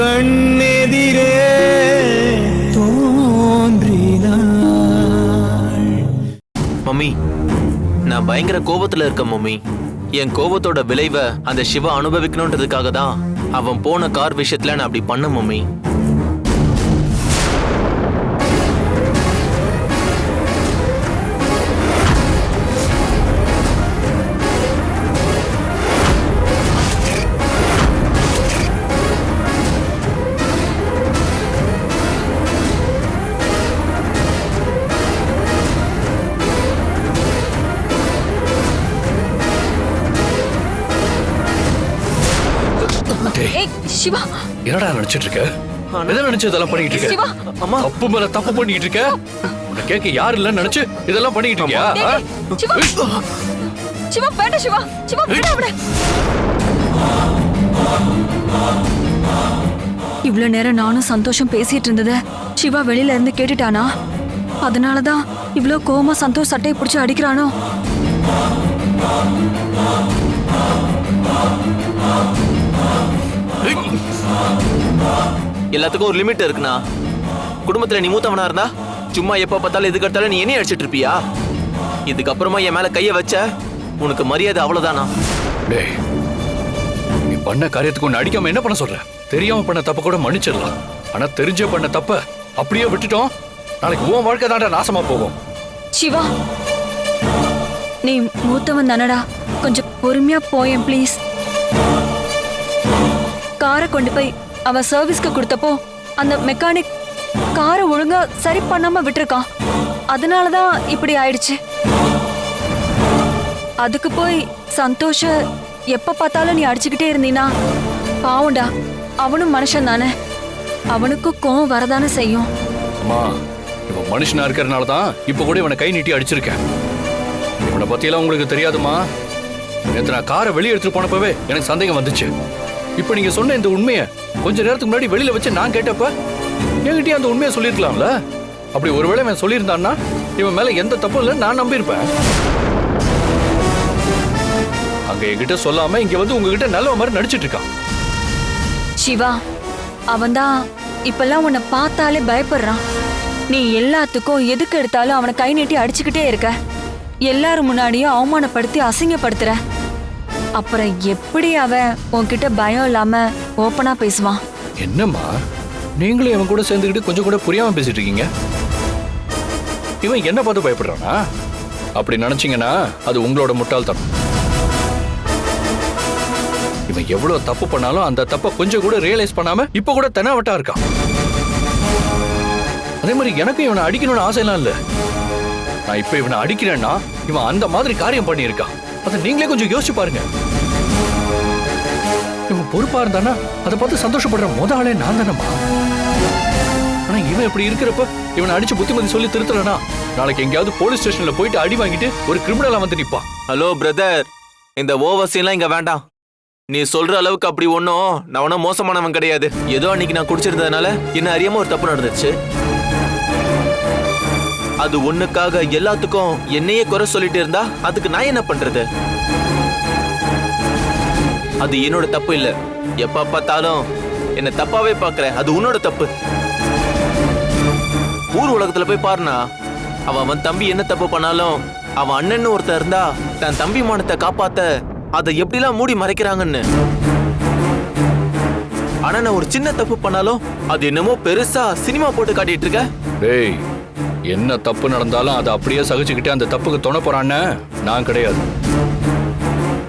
கண்ணெதிரே தோன்றினாள். மம்மி நான் பயங்கர கோபத்துல இருக்கேன் மம்மி. என் கோபத்தோட விளைவை அந்த சிவா அனுபவிக்கணுன்றதுக்காக தான் அவன் போன கார் விஷயத்துல நான் அப்படி பண்ண மம்மி. ஏய் சிவா. என்னடா நினைச்சிட்டு இருக்க? எதை நினைச்சு இதெல்லாம் பண்ணிட்டு சிவா. இருக்க அம்மா. தப்பு மேல தப்பு பண்ணிட்டு இருக்க? உன்னை கேட்க யாரு இல்லைன்னு நினைச்சு இதெல்லாம் பண்ணிட்டு இருக்கியா? சிவா. சிவா வேண்டாம் சிவா. சிவா வேண்டாம் இவ்வளவு நேரம் நானும் சந்தோஷம் பேசிட்டு இருந்தத சிவா வெளியில இருந்து கேட்டுட்டானா? அதனாலதான் இவ்ளோ கோவமா சந்தோஷ் சட்டையை பிடிச்சு அடிக்கிறானோ? எல்லாத்துக்கும் ஒரு லிமிட் இருக்குண்ணா. குடும்பத்துல நீ மூத்தவனா இருந்தா சும்மா எப்ப பார்த்தாலும் எதுக்கு எடுத்தாலும் நீ என்ன அடிச்சிட்டு இருப்பியா? இதுக்கப்புறமா என் மேல கைய வச்ச உனக்கு மரியாதை அவ்வளவுதானா? டேய் நீ பண்ண காரியத்துக்கு ஒன்னு அடிக்காம என்ன பண்ண சொல்ற? தெரியாம பண்ண தப்ப கூட மன்னிச்சிடலாம். ஆனா தெரிஞ்சே பண்ண தப்ப அப்படியே விட்டுட்டோம் நாளைக்கு உன் வாழ்க்கை தாண்டா நாசமா போகும். சிவா நீ மூத்தவன் தானடா. கொஞ்சம் பொறுமையா போயேன் ப்ளீஸ் காரை கொண்டு போய் அவன் சர்வீஸ்க்கு கொடுத்தப்போ அந்த மெக்கானிக் காரை ஒழுங்கா சரி பண்ணாம விட்டுருக்கான். அதனாலதான் இப்படி ஆயிடுச்சு. அதுக்கு போய் சந்தோஷ எப்ப பார்த்தாலும் நீ அடிச்சுக்கிட்டே இருந்தீனா? பாவம்டா அவனும் மனுஷன் தானே. அவனுக்கும் கோவம் வரதானே செய்யும். அம்மா இவன் மனுஷனா இருக்கிறனால தான் இப்ப கூட இவனை கை நீட்டி அடிச்சிருக்கேன். இவனை பத்தியெல்லாம் உங்களுக்கு தெரியாதுமா நேற்று நான் காரை வெளியே எடுத்துட்டு போனப்பவே எனக்கு சந்தேகம் வந்துச்சு. இப்ப நீங்க சொன்ன இந்த உண்மையை கொஞ்ச நேரத்துக்கு முன்னாடி வெளியில வச்சு நான் கேட்டப்ப என்கிட்டயே அந்த உண்மையை சொல்லியிருக்கலாம்ல? அப்படி ஒருவேளை இவன் சொல்லியிருந்தான்னா இவன் மேல எந்த தப்பும் இல்லை நான் நம்பியிருப்பேன். அங்க என்கிட்ட சொல்லாம இங்க வந்து உங்ககிட்ட நல்ல மாதிரி நடிச்சிட்டு இருக்கான். சிவா அவன்தான் இப்பெல்லாம் உன்னை பார்த்தாலே பயப்படுறான். நீ எல்லாத்துக்கும் எதுக்கு எடுத்தாலும் அவனை கை நீட்டி அடிச்சுக்கிட்டே இருக்க. எல்லாரும் முன்னாடியும் அவமானப்படுத்தி அசிங்கப்படுத்துற. அப்புறம் எப்படி அவன் உன்கிட்ட பயம் இல்லாம ஓப்பனா பேசுவான்? என்னம்மா? நீங்களும் இவன் கூட சேர்ந்துக்கிட்டு கொஞ்சம் கூட புரியாம பேசிட்டு இருக்கீங்க இவன் என்ன பார்த்து பயப்படுறானா? அப்படி நினைச்சீங்கன்னா அது உங்களோட முட்டாள்தனம். இவன் எவ்வளவு தப்பு பண்ணாலும் அந்த தப்பை கொஞ்சம் கூட ரியலைஸ் பண்ணாம இப்ப கூட தெனாவட்டா இருக்கான். அதே மாதிரி எனக்கும் இவனை அடிக்கணும்னு ஆசைலாம் இல்ல. நான் இப்ப இவனை அடிக்கிறேன்னா இவன் அந்த மாதிரி காரியம் பண்ணியிருக்கான். அதை நீங்களே கொஞ்சம் யோசிச்சு பாருங்க. இவன் பொறுப்பா இருந்தானா? அதை பார்த்து சந்தோஷப்படுற முத ஆளே நான் தானம்மா. ஆனா இவன் இப்படி இருக்கிறப்ப இவனை அடிச்சு புத்திமதி சொல்லி திருத்தலனா? நாளைக்கு எங்கேயாவது போலீஸ் ஸ்டேஷன்ல போயிட்டு அடி வாங்கிட்டு ஒரு கிரிமினலா வந்து நிப்பான். ஹலோ பிரதர் இந்த ஓவர் இங்க வேண்டாம். நீ சொல்ற அளவுக்கு அப்படி ஒன்றும் நான் ஒன்றும் மோசமானவன் கிடையாது. ஏதோ அன்னைக்கு நான் குடிச்சிருந்ததுனால என்ன அறியாம ஒரு தப்பு நடந்துச்சு அது ஒண்ணுக்காக எல்லாத்துக்கும் என்னையே குறை சொல்லிட்டு இருந்தா அதுக்கு நான் என்ன பண்றது? அது என்னோட தப்பு இல்ல. எப்ப பார்த்தாலும் என்ன தப்பாவே பாக்குற அது உன்னோட தப்பு. ஊர் உலகத்துல போய் பாருனா அவன் அவன் தம்பி என்ன தப்பு பண்ணாலும் அவன் அண்ணன்னு ஒருத்தன் இருந்தா தன் தம்பி மானத்தை காப்பாத்த அதை எப்படிலாம் மூடி மறைக்கிறாங்கன்னு. ஆனா நான் ஒரு சின்ன தப்பு பண்ணாலும் அது என்னமோ பெருசா சினிமா போட்டு காட்டிட்டு இருக்க? என்ன தப்பு நடந்தாலும் அதை அப்படியே சகிச்சுக்கிட்டு அந்த தப்புக்கு துணை போறான்னு நான் கிடையாது.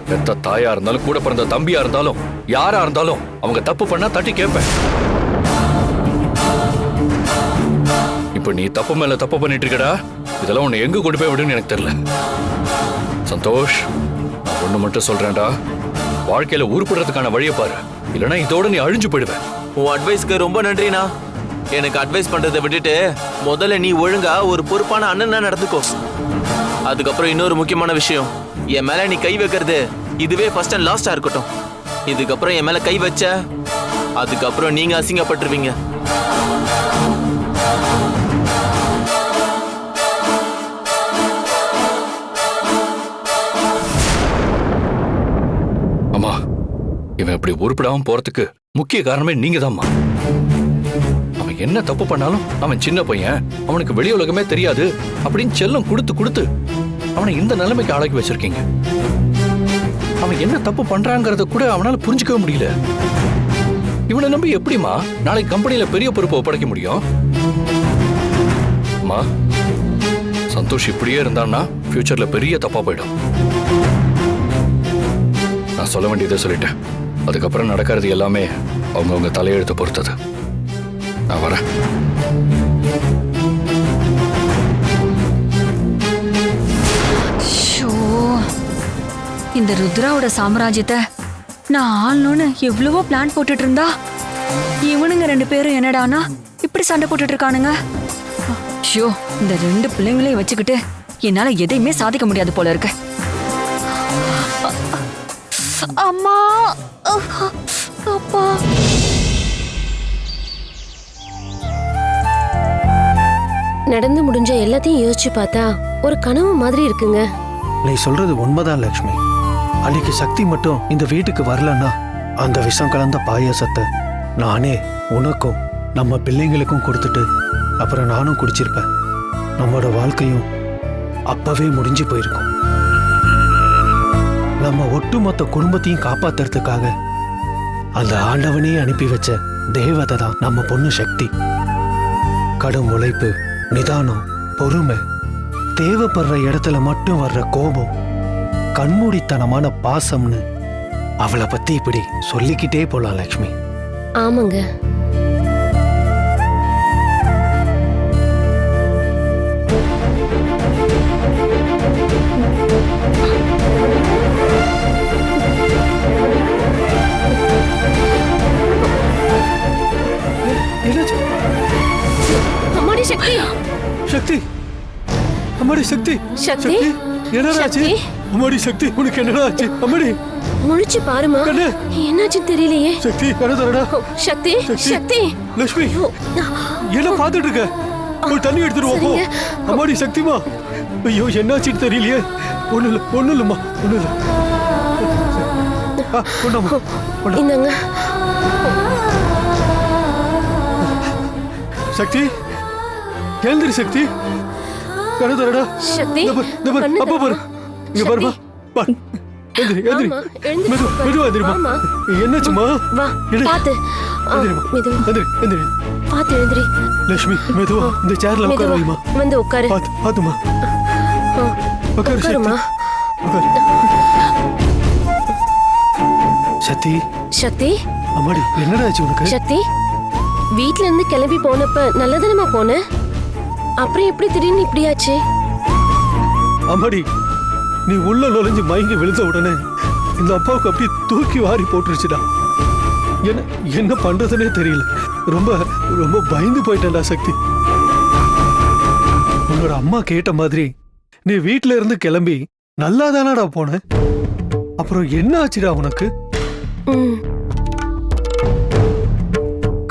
பெத்த தாயா இருந்தாலும் கூட பிறந்த தம்பியா இருந்தாலும் யாரா இருந்தாலும் அவங்க தப்பு பண்ணா தட்டி கேட்பேன். இப்ப நீ தப்பு மேல தப்பு பண்ணிட்டு இருக்கடா? இதெல்லாம் உன்னை எங்க கொண்டு போய் விடுன்னு எனக்கு தெரியல. சந்தோஷ் நான் ஒண்ணு மட்டும் சொல்றேன்டா. வாழ்க்கையில உருப்படுறதுக்கான வழியை பாரு. இல்லைன்னா இதோட நீ அழிஞ்சு போயிடுவ உன் அட்வைஸ்க்கு ரொம்ப நன்றிண்ணா. எனக்கு அட்வைஸ் பண்றதை விட்டுட்டு முதல்ல நீ ஒழுங்கா ஒரு பொறுப்பான அண்ணனா நடந்துக்கோ. அதுக்கப்புறம் இன்னொரு முக்கியமான விஷயம். என் மேல நீ கை வைக்கிறது இதுவே ஃபர்ஸ்ட் அண்ட் லாஸ்டா இருக்கட்டும். இதுக்கப்புறம் என் மேல கை வச்ச அதுக்கப்புறம் நீங்க அசிங்கப்பட்டுருவீங்க. அம்மா இவன் இப்படி உருப்படாம போறதுக்கு முக்கிய காரணமே நீங்க தான்மா என்ன தப்பு பண்ணாலும் அவன் சின்ன பையன். அவனுக்கு வெளி உலகமே தெரியாது. அப்படின்னு செல்லம் கொடுத்து கொடுத்து அவனை இந்த நிலைமைக்கு ஆளாக்கி வச்சிருக்கீங்க. அவன் என்ன தப்பு பண்றாங்கிறத கூட அவனால புரிஞ்சுக்கவே முடியல. இவனை நம்பி எப்படிம்மா நாளைக்கு கம்பெனியில பெரிய பொறுப்பை ஒப்படைக்க முடியும்? அம்மா சந்தோஷ் இப்படியே இருந்தான்னா ஃபியூச்சர்ல பெரிய தப்பா போயிடும். நான் சொல்ல வேண்டியதை சொல்லிட்டேன். அதுக்கப்புறம் நடக்கிறது எல்லாமே அவங்கவுங்க தலையெழுத்து பொறுத்தது. நான் வரேன். ஷோ. இந்த ருத்ராவோட சாம்ராஜ்யத்தை நான் ஆளணும்னு எவ்வளவோ பிளான் போட்டுட்டு இருந்தா இவனுங்க ரெண்டு பேரும் என்னடானா இப்படி சண்டை போட்டுட்டு இருக்கானுங்க ஷோ இந்த ரெண்டு பிள்ளைங்களையும் வச்சுக்கிட்டு என்னால எதையுமே சாதிக்க முடியாது போல இருக்கு. அம்மா அப்பா. நடந்து முடிஞ்ச எல்லாத்தையும் யோசிச்சு பார்த்தா ஒரு கனவு மாதிரி இருக்குங்க. நீ சொல்றது உண்மைதான் லக்ஷ்மி. அன்னைக்கு சக்தி மட்டும் இந்த வீட்டுக்கு வரலன்னா அந்த விஷம் கலந்த பாயாசத்தை நானே உனக்கும் நம்ம பிள்ளைங்களுக்கும் கொடுத்துட்டு அப்புறம் நானும் குடிச்சிருப்பேன். நம்மளோட வாழ்க்கையும் அப்பவே முடிஞ்சு போயிருக்கும். நம்ம ஒட்டுமொத்த குடும்பத்தையும் காப்பாத்துறதுக்காக அந்த ஆண்டவனே அனுப்பி வச்ச தேவதை தான் நம்ம பொண்ணு சக்தி. கடும் உழைப்பு நிதானம் பொறுமை தேவைப்படுற இடத்துல மட்டும் வர்ற கோபம் கண்மூடித்தனமான பாசம்னு அவளை பத்தி இப்படி சொல்லிக்கிட்டே போலாம் லக்ஷ்மி. ஆமாங்க. சக்தி. சக்தி. அம்மாடி சக்தி. சக்தி? என்னடா ஆச்சு? சக்தி? அம்மாடி சக்தி உனக்கு என்னடா ஆச்சு? அம்மாடி. முழிச்சு பாருமா. கண்ணு. என்னாச்சுன்னு தெரியலையே. சக்தி என்ன தரடா. ஓ, சக்தி சக்தி. ஐயோ, என்ன பார்த்துட்டு இருக்க? ஒரு தண்ணி எடுத்துட்டு போ. அம்மாடி சக்திமா. ஐயோ என்னாச்சுன்னு தெரியலையே. ஒண்ணு இல்ல ஒண்ணு இல்லம்மா ஒண்ணு இல்ல. இந்தாங்க. சக்தி எழுந்திரி சக்தி கண்ணு தரடா சக்தி இந்த பாரு, அப்பா பாரு? இங்க பாருமா பாரு ஆமா, எழுந்திரு. மெது மெதுவா எந்திரிமா. என்னாச்சுமா வா. பாத்து எந்திரிமா எந்திரி எந்திரி பாத்து எழுந்திரி லட்சுமி மெதுவா இந்த சேர்ல உட்கார வைமா வந்து உட்காரு பாத்து பாத்துமா உட்காரு சக்தி உட்காரு சக்தி சக்தி அம்மாடி என்னடா ஆச்சு உனக்கு சக்தி வீட்ல இருந்து கிளம்பி போனப்ப நல்லதானமா போன அப்புறம் எப்படி திடீர்னு இப்படியாச்சு? அம்மாடி நீ உள்ள நுழைஞ்சு மயங்கி விழுந்த உடனே இந்த அப்பாவுக்கு அப்படி தூக்கி வாரி போட்டுருச்சுடா. என்ன என்ன பண்றதுனே தெரியல. ரொம்ப ரொம்ப பயந்து போயிட்டேன்டா சக்தி. உன்னோட அம்மா கேட்ட மாதிரி நீ வீட்ல இருந்து கிளம்பி நல்லா தானடா போன? அப்புறம் என்ன ஆச்சுடா உனக்கு?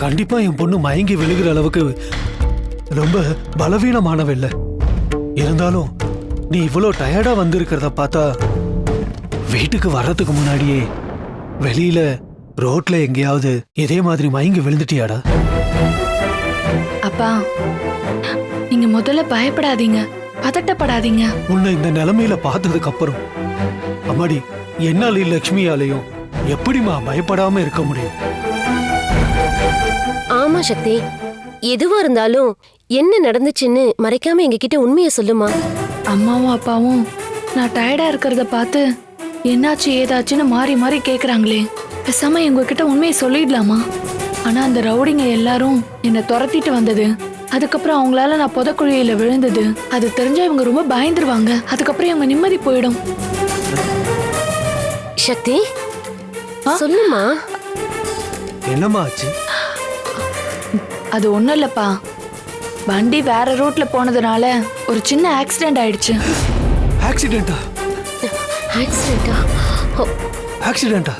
கண்டிப்பா என் பொண்ணு மயங்கி விழுகிற அளவுக்கு ரொம்ப பலவீனமானவ இல்ல. இருந்தாலும் நீ இவ்வளோ டயர்டா வந்திருக்கிறத பார்த்தா வீட்டுக்கு வர்றதுக்கு முன்னாடியே வெளியில ரோட்ல எங்கேயாவது இதே மாதிரி மயங்கி விழுந்துட்டியாடா? அப்பா நீங்க முதல்ல பயப்படாதீங்க. பதட்டப்படாதீங்க. உன்னை இந்த நிலைமையில பார்த்ததுக்கு அப்புறம் அம்மாடி என்னாலையும் லக்ஷ்மியாலையும் எப்படிம்மா பயப்படாம இருக்க முடியும்? ஆமா சக்தி எதுவா இருந்தாலும் என்ன நடந்துச்சுன்னு மறைக்காம எங்ககிட்ட உண்மையை சொல்லுமா? அம்மாவும் அப்பாவும் நான் டயர்டா இருக்கிறத பார்த்து என்னாச்சு ஏதாச்சுன்னு மாறி மாறி கேக்குறாங்களே. பேசாம எங்ககிட்ட உண்மையை சொல்லிடலாமா? ஆனா அந்த ரவுடிங்க எல்லாரும் என்னை துரத்திட்டு வந்தது. அதுக்கப்புறம் அவங்களால நான் புதக்குழியில விழுந்தது. அது தெரிஞ்சா இவங்க ரொம்ப பயந்துருவாங்க. அதுக்கப்புறம் இவங்க நிம்மதி போயிடும். சக்தி சொல்லுமா? என்னம்மா ஆச்சு? அது ஒண்ணும் இல்லப்பா. வண்டி வேற ரூட்ல போனதுனால ஒரு சின்ன ஆக்சிடென்ட் ஆயிடுச்சு. ஆக்சிடென்டா ஆக்சிடென்டா ஆக்சிடென்டா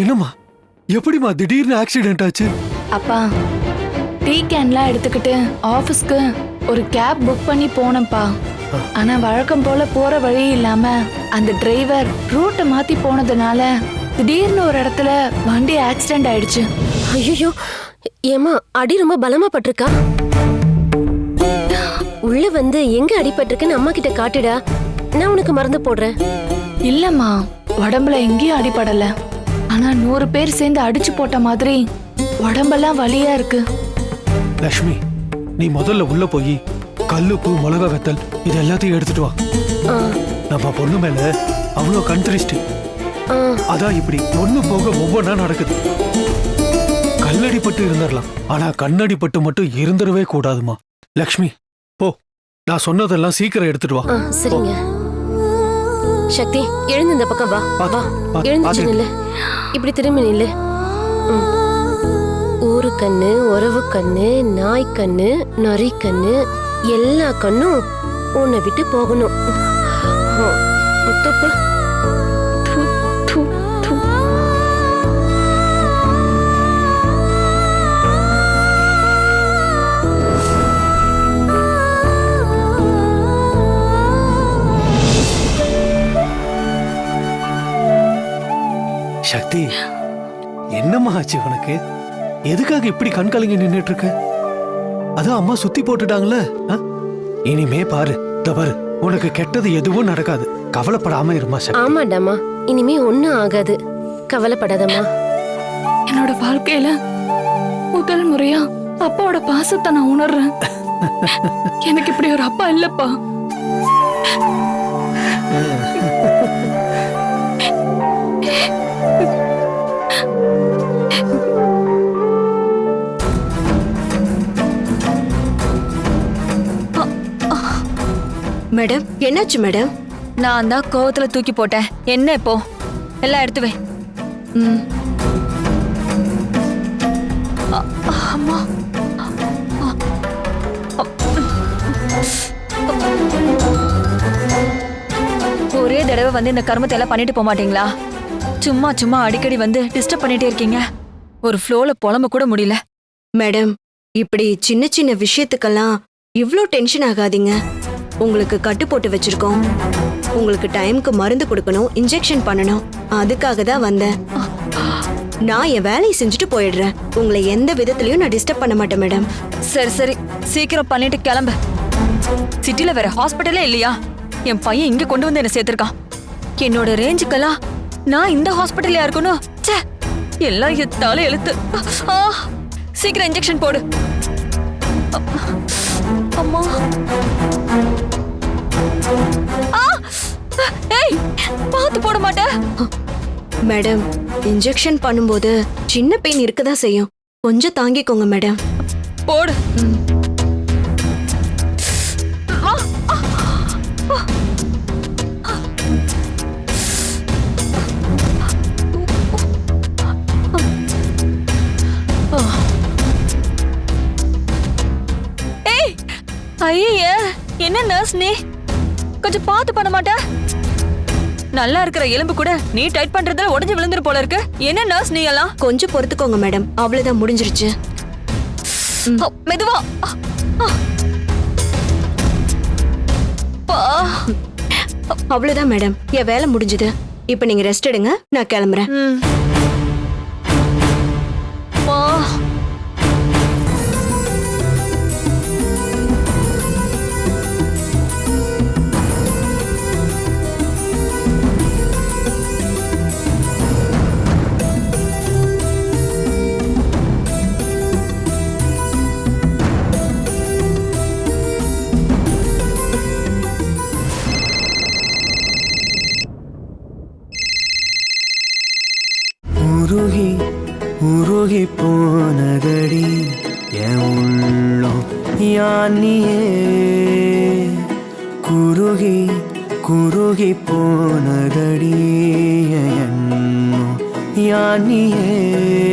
என்னம்மா? எப்படிம்மா திடீர்னு ஆக்சிடென்ட் ஆச்சு? அப்பா டீ கேன்லாம் எடுத்துக்கிட்டு ஆஃபீஸ்க்கு ஒரு கேப் புக் பண்ணி போனேன்ப்பா. ஆனா வழக்கம் போல போற வழி இல்லாம அந்த டிரைவர் ரூட்டை மாத்தி போனதுனால திடீர்னு ஒரு இடத்துல வண்டி ஆக்சிடென்ட் ஆயிடுச்சு. ஐயோ ஏமா அடி ரொம்ப பலமா பட்டிருக்கா? உள்ள வந்து எங்க அடிபட்டிருக்குன்னு அம்மா கிட்ட காட்டுடா. நான் உனக்கு மருந்து போடுறேன். இல்லம்மா உடம்புல எங்கேயும் அடிபடல. ஆனா நூறு பேர் சேர்ந்து அடிச்சு போட்ட மாதிரி உடம்பெல்லாம் வலியா இருக்கு. லக்ஷ்மி நீ முதல்ல உள்ள போய் கல்லுப்பு மிளகா வெத்தல் இது எல்லாத்தையும் எடுத்துட்டு வா. ஆ, நம்ம பொண்ணு மேல அவ்வளோ கண் திருஷ்டி. ஆ, அதான் இப்படி ஒண்ணு போக ஒவ்வொன்றா நடக்குது. கல்லடிப்பட்டு இருந்துடலாம். ஆனா கண்ணடிப்பட்டு மட்டும் இருந்துடவே கூடாதுமா. லக்ஷ்மி போ. நான் சொன்னதெல்லாம் சீக்கிரம் எடுத்துட்டு வா சரிங்க சக்தி எழுந்து இந்த பக்கம் வா வா பாத்து. நில்லு இப்படி திரும்பி நில்லு. ஊரு கண்ணு உறவு கண்ணு நாய் கண்ணு நரி கண்ணு எல்லா கண்ணும் உன்னை விட்டு போகணும் முத்தப்பா. சக்தி என்னம்மா ஆச்சு உனக்கு? எதுக்காக இப்படி கண் கலங்கி நின்னுட்டு இருக்க அதான் அம்மா சுத்தி போட்டுட்டாங்கல்ல ஆ? இனிமே பாரு பாரு உனக்கு கெட்டது எதுவும் நடக்காது. கவலைப்படாம இருமா சக்தி. ஆமாடாமா இனிமே ஒண்ணும் ஆகாது. கவலைப்படாதம்மா. என்னோட வாழ்க்கையில முதல் முறையா அப்பாவோட பாசத்தை நான் உணர்றேன். எனக்கு இப்படி ஒரு அப்பா இல்லப்பா. மேடம் என்னாச்சு மேடம்? நான் தான் கோவத்துல தூக்கி போட்டேன். என்ன இப்போ? எல்லாம் எடுத்து வை. ம். அம்மா. ஒரே தடவை வந்து இந்த கர்மத்தை எல்லாம் பண்ணிட்டு போக மாட்டீங்களா சும்மா சும்மா அடிக்கடி வந்து டிஸ்டர்ப் பண்ணிட்டே இருக்கீங்க. ஒரு ஃப்ளோல புலம்ப கூட முடியல. மேடம் இப்படி சின்ன சின்ன விஷயத்துக்கெல்லாம் இவ்ளோ டென்ஷன் ஆகாதீங்க. உங்களுக்கு கட்டு போட்டு வச்சிருக்கோம். உங்களுக்கு டைம்க்கு மருந்து கொடுக்கணும் இன்ஜெக்ஷன் பண்ணணும். அதுக்காக தான் வந்தேன். நான் என் வேலையை செஞ்சுட்டு போயிடுறேன். உங்களை எந்த விதத்துலயும் நான் டிஸ்டர்ப் பண்ண மாட்டேன் மேடம். சரி சரி. சீக்கிரம் பண்ணிட்டு கிளம்பு. சிட்டில வேற ஹாஸ்பிட்டலே இல்லையா? என் பையன் இங்க கொண்டு வந்து என்ன சேர்த்திருக்கான். என்னோட ரேஞ்சுக்கெல்லாம் நான் இந்த ஹாஸ்பிட்டல்லையா இருக்கணும். ச்சே! எல்லாம் எத்தால எழுத்து சீக்கிரம் இன்ஜெக்ஷன் போடு. அம்மா. ஆ! ஏய் பார்த்து போட மாட்டேன் மேடம் இன்ஜெக்ஷன் பண்ணும்போது சின்ன பெயின் இருக்கதான் செய்யும். கொஞ்சம் தாங்கிக்கோங்க மேடம். போடு. ஐயே என்ன நர்ஸ் நீ? கொஞ்சம் பார்த்து பண்ண மாட்ட? நல்லா இருக்கிற எலும்பு கூட நீ டைட் பண்றதுல உடைஞ்சு விழுந்துரு போல இருக்கு. என்ன நர்ஸ் நீ எல்லாம்? கொஞ்சம் பொறுத்துக்கோங்க மேடம் அவ்வளவுதான் முடிஞ்சிருச்சு. மெதுவா. அவ்வளவுதான் மேடம் என் வேலை முடிஞ்சது. இப்ப நீங்க ரெஸ்ட் எடுங்க. நான் கிளம்புறேன். உருகி போனதடி என் உள்ளம் யானியே. குருகி குருகி போனதடி என் யானியே.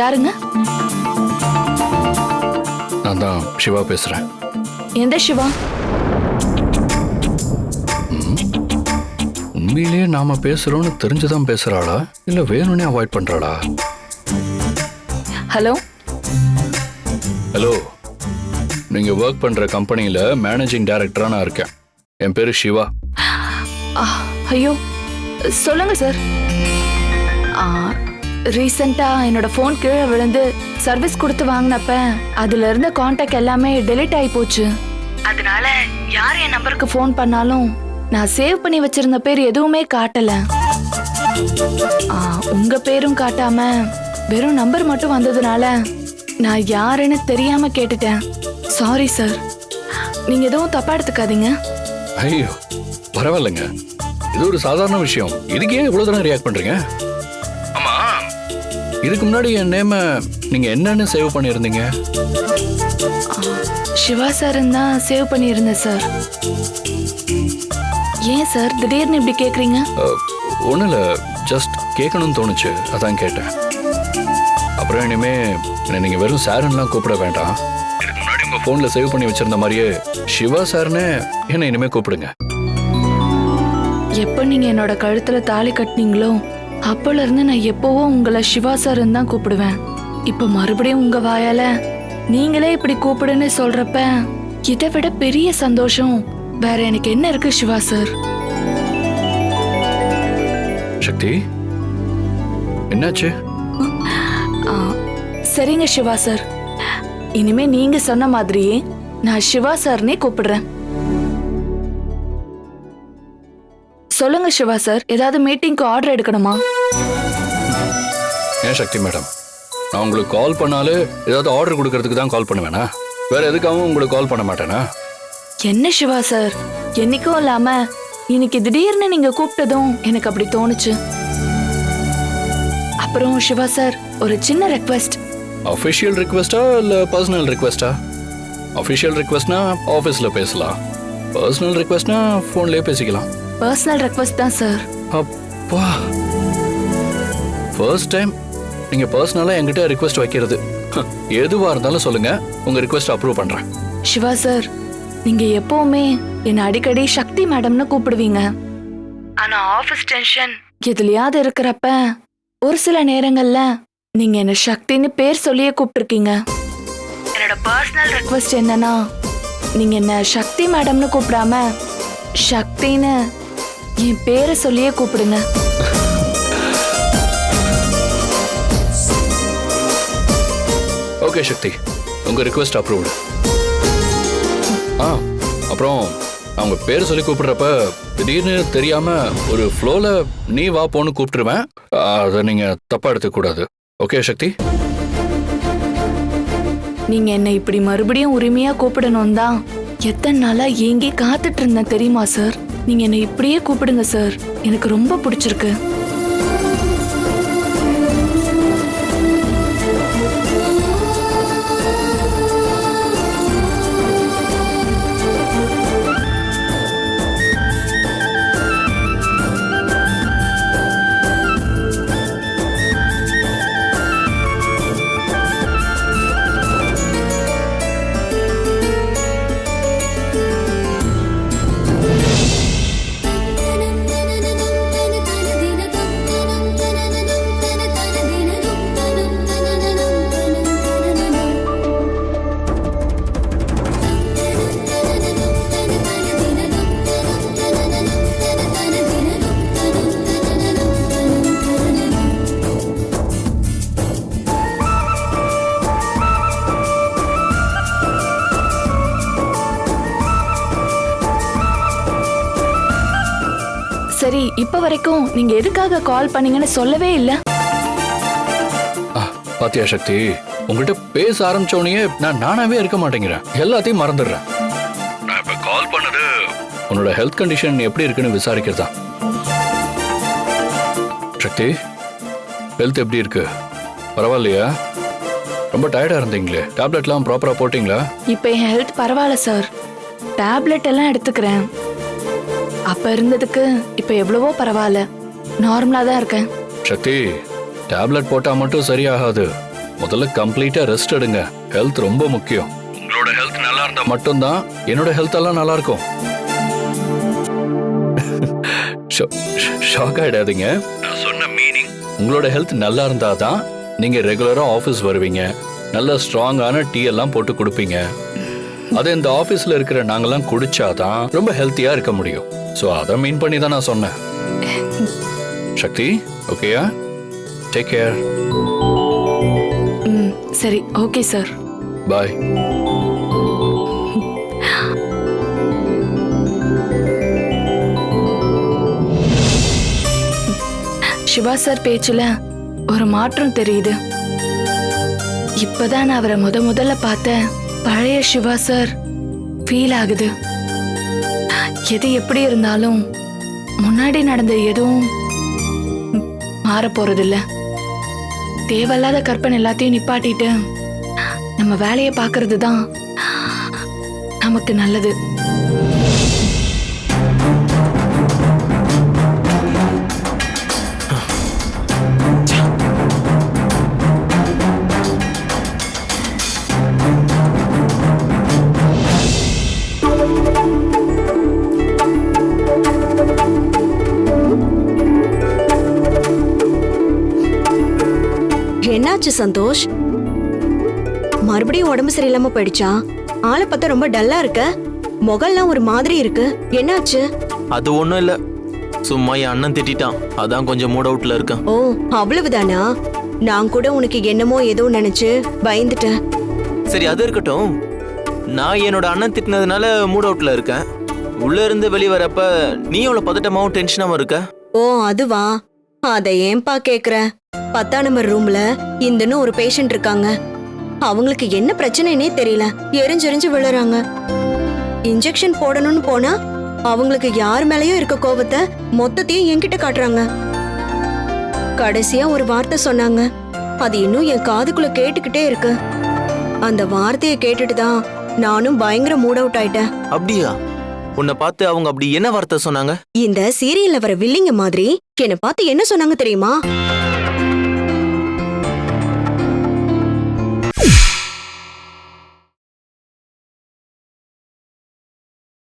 யாருங்க? நான் தான் சிவா பேசுறேன். எந்த சிவா? உண்மையிலேயே நாம பேசுறோம்னு தெரிஞ்சுதான் பேசுறாளா? இல்ல வேணும்னே அவாய்ட் பண்றாளா? ஹலோ? ஹலோ. நீங்க ஒர்க் பண்ற கம்பெனியில மேனேஜிங் டைரக்டரா நான் இருக்கேன். என் பேரு சிவா. ஐயோ சொல்லுங்க சார். ரீசெண்டா என்னோட ஃபோன் கீழே விழுந்து சர்வீஸ் கொடுத்து வாங்கினப்ப அதுல இருந்த காண்டாக்ட் எல்லாமே டெலீட் ஆகி போச்சு. அதனால யார் என் நம்பருக்கு ஃபோன் பண்ணாலும் நான் சேவ் பண்ணி வச்சிருந்த பேர் எதுவுமே காட்டல. உங்க பேரும் காட்டாம வெறும் நம்பர் மட்டும் வந்ததுனால நான் யாருன்னு தெரியாம கேட்டுட்டேன். சாரி சார் நீங்க எதுவும் தப்பா எடுத்துக்காதீங்க. ஐயோ பரவாயில்லைங்க. இது ஒரு சாதாரண விஷயம். இதுக்கே இவ்வளவு தூரம் ரியாக்ட் பண்றீங்க? இதுக்கு முன்னாடி என் நேம நீங்க என்னன்னு சேவ் பண்ணியிருந்தீங்க? சிவா சார் தான் சேவ் பண்ணியிருந்தேன் சார். ஏன் சார்? திடீர்னு இப்படி கேக்குறீங்க? ஒன்றும் இல்லை ஜஸ்ட் கேட்கணும்னு தோணுச்சு. அதான் கேட்டேன். அப்புறம் இனிமே என்னை நீங்கள் வெறும் சாருன்னுலாம் கூப்பிட வேண்டாம். இதுக்கு முன்னாடி உங்கள் ஃபோனில் சேவ் பண்ணி வச்சிருந்த மாதிரியே சிவா சார்னு என்னை இனிமே கூப்பிடுங்க. எப்போ நீங்க என்னோட கழுத்துல தாலி கட்டினீங்களோ அப்போல இருந்து நான் எப்பவும் உங்களை சிவா சார்னு தான் கூப்பிடுவேன். இப்போ மறுபடியும் உங்க வாயால நீங்களே இப்படி கூப்பிடுன்னு சொல்றப்ப இதை விட பெரிய சந்தோஷம் வேற எனக்கு என்ன இருக்கு சிவா சார்? சக்தி என்னாச்சு? சரிங்க சிவா சார். இனிமே நீங்க சொன்ன மாதிரியே நான் சிவா சார்னே கூப்பிடுறேன். சொல்லுங்க சிவா சார் ஏதாவது மீட்டிங்க்கு ஆர்டர் எடுக்கணுமா? ஏன் சக்தி மேடம்? நான் உங்களுக்கு கால் பண்ணாலே ஏதாவது ஆர்டர் கொடுக்கறதுக்கு தான் கால் பண்ணுவேனா? வேற எதுக்காகவும் உங்களுக்கு கால் பண்ண மாட்டேனா? என்ன சிவா சார் என்னைக்கும் இல்லாம இன்னைக்கு திடீர்னு நீங்க கூப்பிட்டதும் எனக்கு அப்படி தோணுச்சு. அப்புறம் சிவா சார் ஒரு சின்ன ரெக்வெஸ்ட் அஃபிஷியல் ரிக்வெஸ்டா இல்லை பர்சனல் ரிக்வெஸ்டா அஃபிஷியல் ரிக்வெஸ்ட்னா ஆஃபீஸில் பேசலாம். பர்சனல் ரிக்வெஸ்ட்னா ஃபோன்லேயே பேசிக்கலாம். பர்சனல் ரெக்வெஸ்ட் தான் சார் அப்பா. ஃபர்ஸ்ட் டைம் நீங்க பர்சனலா என்கிட்ட ரிக்வெஸ்ட் வைக்கிறது. எதுவா இருந்தாலும் சொல்லுங்க. உங்க ரிக்வெஸ்ட் அப்ரூவ் பண்றேன். சிவா சார் நீங்க எப்பவுமே என்ன அடிக்கடி சக்தி மேடம்னு கூப்பிடுவீங்க. ஆனா ஆபீஸ் டென்ஷன் எதுலயாவது இருக்கிறப்ப ஒரு சில நேரங்கள்ல நீங்க என்ன சக்தின்னு பேர் சொல்லியே கூப்பிட்டுருக்கீங்க. என்னோட பர்சனல் ரெக்வெஸ்ட் என்னன்னா நீங்க என்ன சக்தி மேடம்னு கூப்பிடாம சக்தின்னு என் பேரை சொல்லியே கூப்பிடுங்க. ஓகே சக்தி. உங்க ரிக்வெஸ்ட் அப்ரூவ்டு ஆ அப்புறம் அவங்க பேர் சொல்லி கூப்பிடுறப்ப திடீர்னு தெரியாம ஒரு ஃப்ளோல நீ வா போன்னு கூப்பிட்டுருவேன். அதை நீங்க தப்பா எடுத்துக்க கூடாது. ஓகே சக்தி? நீங்க என்னை இப்படி மறுபடியும் உரிமையா கூப்பிடணும் தான் எத்தனை நாளா ஏங்கி காத்துட்டு இருந்தேன் தெரியுமா சார்? நீங்க என்னை இப்படியே கூப்பிடுங்க சார். எனக்கு ரொம்ப பிடிச்சிருக்கு. வரைக்கும் நீங்க எதுக்காக கால் பண்ணீங்கன்னு சொல்லவே இல்ல. ஆ, பாத்தியா சக்தி உங்கள்கிட்ட பேச ஆரம்பிச்சோடனே நான் நானாவே இருக்க மாட்டேங்கிறேன். எல்லாத்தையும் மறந்துடுறேன். நான் இப்ப கால் பண்ணது உன்னோட ஹெல்த் கண்டிஷன் எப்படி இருக்குன்னு விசாரிக்கிறதா? சக்தி ஹெல்த் எப்படி இருக்கு? பரவாயில்லையா? ரொம்ப டயர்டா இருந்தீங்களே. டேப்லெட்லாம் ப்ராப்பரா போட்டிங்களா? இப்ப என் ஹெல்த் பரவாயில்ல சார் டேப்லெட் எல்லாம் எடுத்துக்கிறேன். அப்ப இருந்ததுக்கு இப்ப எவ்வளவோ பரவாயில்ல. நார்மலா தான் இருக்கேன். சக்தி டேப்லெட் போட்டா மட்டும் சரியாகாது. முதல்ல கம்ப்ளீட்டா ரெஸ்ட் எடுங்க. ஹெல்த் ரொம்ப முக்கியம். உங்களோட ஹெல்த் நல்லா இருந்தா மட்டும்தான் என்னோட ஹெல்த் எல்லாம் நல்லா இருக்கும். ஷாக் ஆயிடாதீங்க. நான் சொன்ன மீனிங் உங்களோட ஹெல்த் நல்லா இருந்தா தான் நீங்க ரெகுலரா ஆஃபீஸ் வருவீங்க. நல்ல ஸ்ட்ராங்கான டீ எல்லாம் போட்டு கொடுப்பீங்க. அதை இந்த ஆஃபீஸ்ல இருக்கிற நாங்கெல்லாம் குடிச்சாதான் ரொம்ப ஹெல்த்தியா இருக்க முடியும். ஸோ அதை மீன் பண்ணி தான் நான் சொன்னேன். சக்தி ஓகேயா டேக் கேர் சரி okay sir bye Siva sir பேச்சுல ஒரு மாற்றம் தெரியுது. இப்பதான் நான் அவரை முத முதல்ல பார்த்தேன். பழைய சிவா சார் ஃபீல் ஆகுது. எது எப்படி இருந்தாலும் முன்னாடி நடந்த எதுவும் மாற மாறப் போறதில்ல. தேவையில்லாத கற்பனை எல்லாத்தையும் நிப்பாட்டிட்டு நம்ம வேலையை பார்க்கறது தான் நமக்கு நல்லது. என்னாச்சு சந்தோஷ்? மறுபடியும் உடம்பு சரியில்லாம போயிடுச்சா? ஆளை பார்த்தா ரொம்ப டல்லா இருக்க. முகம்லாம் ஒரு மாதிரி இருக்கு. என்னாச்சு? அது ஒன்றும் இல்லை. சும்மா என் அண்ணன் திட்டிட்டான். அதான் கொஞ்சம் மூட் அவுட்ல இருக்கேன். ஓ அவ்வளவுதானா? நான் கூட உனக்கு என்னமோ ஏதோ நினைச்சு பயந்துட்டேன். சரி அது இருக்கட்டும். நான் என்னோட அண்ணன் திட்டினதுனால மூட் அவுட்ல இருக்கேன். உள்ள இருந்து வெளியே வரப்ப நீ எவ்வளவு பதட்டமாவும் டென்ஷனாவும் இருக்க? ஓ அதுவா? அதை ஏன்பா கேக்குற பத்தாம் நம்பர் ரூம்ல இந்தன்னு ஒரு பேஷண்ட் இருக்காங்க. அவங்களுக்கு என்ன பிரச்சனைனே தெரியல. எரிஞ்செரிஞ்சு விழுறாங்க. இன்ஜெக்ஷன் போடணும்னு போனா அவங்களுக்கு யார் மேலயும் இருக்க கோபத்தை மொத்தத்தையும் என்கிட்ட காட்டுறாங்க. கடைசியா ஒரு வார்த்தை சொன்னாங்க. அது இன்னும் என் காதுக்குள்ள கேட்டுக்கிட்டே இருக்கு. அந்த வார்த்தையை கேட்டுட்டு தான் நானும் பயங்கர மூட் அவுட் ஆயிட்டேன். அப்படியா? உன்னை பார்த்து அவங்க அப்படி என்ன வார்த்தை சொன்னாங்க? இந்த சீரியல்ல வர வில்லிங்க மாதிரி என்னை பார்த்து என்ன சொன்னாங்க தெரியுமா?